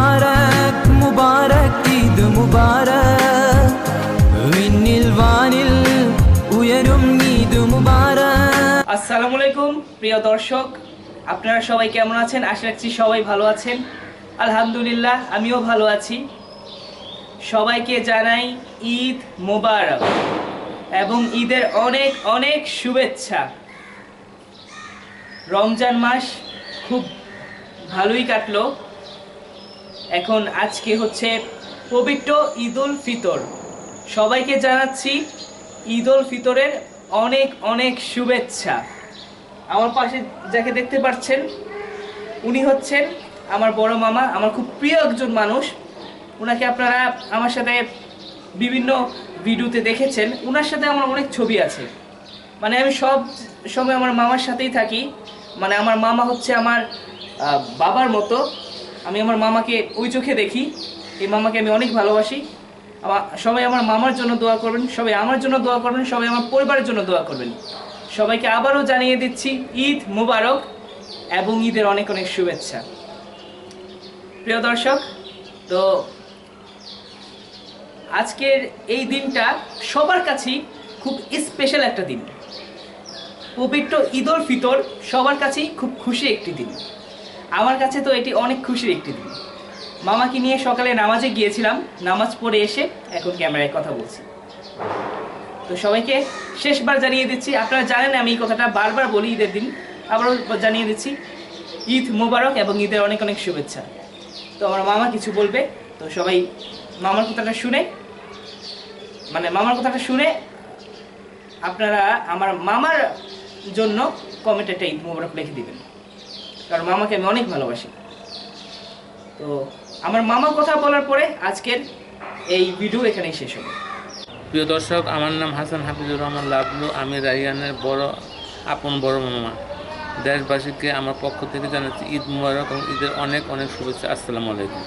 മുബാരക് മുബാരക്, ഈദ് മുബാരക്. വിണ്ണിൽ വാനിൽ ഉയരും ഈദ് മുബാരക്. আসসালামু আলাইকুম প্রিয় দর্শক আপনারা সবাই কেমন আছেন? আশা রাখছি সবাই ভালো আছেন। আলহামদুলিল্লাহ, আমিও ভালো আছি। সবাইকে জানাই ঈদ মোবারক এবং ঈদের অনেক অনেক শুভেচ্ছা। রমজান মাস খুব ভালোই কাটলো। এখন আজকে হচ্ছে পবিত্র ঈদ উল ফিতর। সবাইকে জানাচ্ছি ঈদ উল ফিতরের অনেক অনেক শুভেচ্ছা। আমার পাশে যাকে দেখতে পাচ্ছেন, উনি হচ্ছেন আমার বড় মামা, আমার খুব প্রিয় একজন মানুষ। ওনাকে আপনারা আমার সাথে বিভিন্ন ভিডিওতে দেখেছেন। ওনার সাথে আমার অনেক ছবি আছে। মানে আমি সব সময় আমার মামার সাথেই থাকি। মানে আমার মামা হচ্ছে আমার বাবার মতো। আমি আমার মামাকে ওই চোখে দেখি। এই মামাকে আমি অনেক ভালোবাসি। আমার সবাই আমার মামার জন্য দোয়া করবেন, সবাই আমার জন্য দোয়া করবেন, সবাই আমার পরিবারের জন্য দোয়া করবেন। সবাইকে আবারও জানিয়ে দিচ্ছি, ঈদ মুবারক এবং ঈদের অনেক অনেক শুভেচ্ছা। প্রিয় দর্শক, তো আজকের এই দিনটা সবার কাছেই খুব স্পেশাল একটা দিন। পবিত্র ঈদ ফিতর সবার কাছেই খুব খুশি একটি দিন। আমার কাছে তো এটি অনেক খুশির একটি দিন। মামাকে নিয়ে সকালে নামাজে গিয়েছিলাম, নামাজ পড়ে এসে এখন ক্যামেরায় কথা বলছি। তো সবাইকে শেষবার জানিয়ে দিচ্ছি, আপনারা জানেন আমি এই কথাটা বারবার বলি ঈদের দিন, আবারও জানিয়ে দিচ্ছি, ঈদ মোবারক এবং ঈদের অনেক অনেক শুভেচ্ছা। তো আমার মামা কিছু বলবে, তো সবাই মামার কথাটা শুনে মানে মামার কথাটা শুনে আপনারা আমার মামার জন্য কমেন্টে একটা ঈদ মোবারক লিখে দিবেন। কারণ মামাকে আমি অনেক ভালোবাসি। তো আমার মামা কথা বলার পরে আজকের এই ভিডিও এখানেই শেষ হবে। প্রিয় দর্শক, আমার নাম হাসান হাফিজুর রহমান লাভলু আমি রাইয়ানের বড়, আপন বড় মামা। দেশবাসীকে আমার পক্ষ থেকে জানাচ্ছি ঈদ মুবারক এবং ঈদের অনেক অনেক শুভেচ্ছা। আসসালামু আলাইকুম।